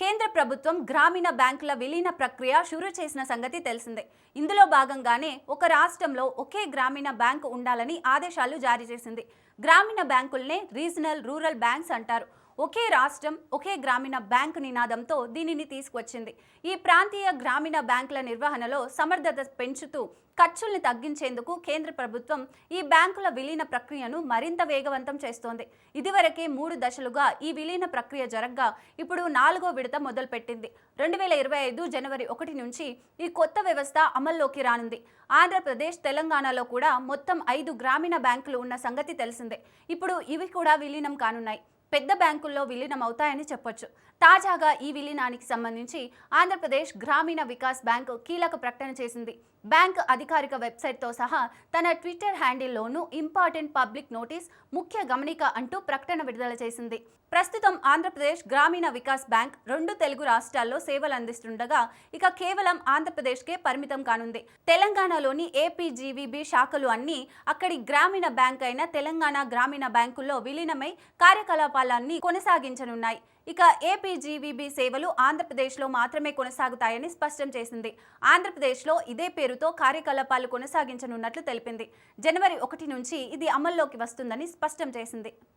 కేంద్ర ప్రభుత్వం గ్రామీణ బ్యాంకుల విలీన ప్రక్రియ షురూ చేసిన సంగతి తెలిసిందే. ఇందులో భాగంగానే ఒక రాష్ట్రంలో ఒకే గ్రామీణ బ్యాంకు ఉండాలని ఆదేశాలు జారీ చేసింది. గ్రామీణ బ్యాంకుల్నే రీజనల్ రూరల్ బ్యాంక్స్ అంటారు. ఒకే రాష్ట్రం ఒకే గ్రామీణ బ్యాంకు నినాదంతో దీనిని తీసుకొచ్చింది. ఈ ప్రాంతీయ గ్రామీణ బ్యాంకుల నిర్వహణలో సమర్థత పెంచుతూ ఖర్చుల్ని తగ్గించేందుకు కేంద్ర ప్రభుత్వం ఈ బ్యాంకుల విలీన ప్రక్రియను మరింత వేగవంతం చేస్తోంది. ఇదివరకే మూడు దశలుగా ఈ విలీన ప్రక్రియ జరగ్గా ఇప్పుడు నాలుగో విడత మొదలుపెట్టింది. రెండు వేల ఇరవై ఐదు జనవరి ఒకటి నుంచి ఈ కొత్త వ్యవస్థ అమల్లోకి రానుంది. ఆంధ్రప్రదేశ్ తెలంగాణలో కూడా మొత్తం ఐదు గ్రామీణ బ్యాంకులు ఉన్న సంగతి తెలిసిందే. ఇప్పుడు ఇవి కూడా విలీనం కానున్నాయి. పెద్ద బ్యాంకుల్లో విలీనం అవుతాయని చెప్పొచ్చు. తాజాగా ఈ విలీనానికి సంబంధించి ఆంధ్రప్రదేశ్ గ్రామీణ వికాస్ బ్యాంకు కీలక ప్రకటన చేసింది. బ్యాంక్ అధికారిక వెబ్సైట్తో సహా తన ట్విట్టర్ హ్యాండిల్లోనూ ఇంపార్టెంట్ పబ్లిక్ నోటీస్ ముఖ్య గమనిక అంటూ ప్రకటన విడుదల చేసింది. ప్రస్తుతం ఆంధ్రప్రదేశ్ గ్రామీణ వికాస్ బ్యాంక్ రెండు తెలుగు రాష్ట్రాల్లో సేవలు అందిస్తుండగా ఇక కేవలం ఆంధ్రప్రదేశ్కే పరిమితం కానుంది. తెలంగాణలోని ఏపీజీవీబీ శాఖలు అన్నీ అక్కడి గ్రామీణ బ్యాంక్ అయిన తెలంగాణ గ్రామీణ బ్యాంకుల్లో విలీనమై కార్యకలాపాలన్నీ కొనసాగించనున్నాయి. ఇక ఏపీజీవీబీ సేవలు ఆంధ్రప్రదేశ్లో మాత్రమే కొనసాగుతాయని స్పష్టం చేసింది. ఆంధ్రప్రదేశ్లో ఇదే పేరుతో కార్యకలాపాలు కొనసాగించనున్నట్లు తెలిపింది. జనవరి ఒకటి నుంచి ఇది అమల్లోకి వస్తుందని స్పష్టం చేసింది.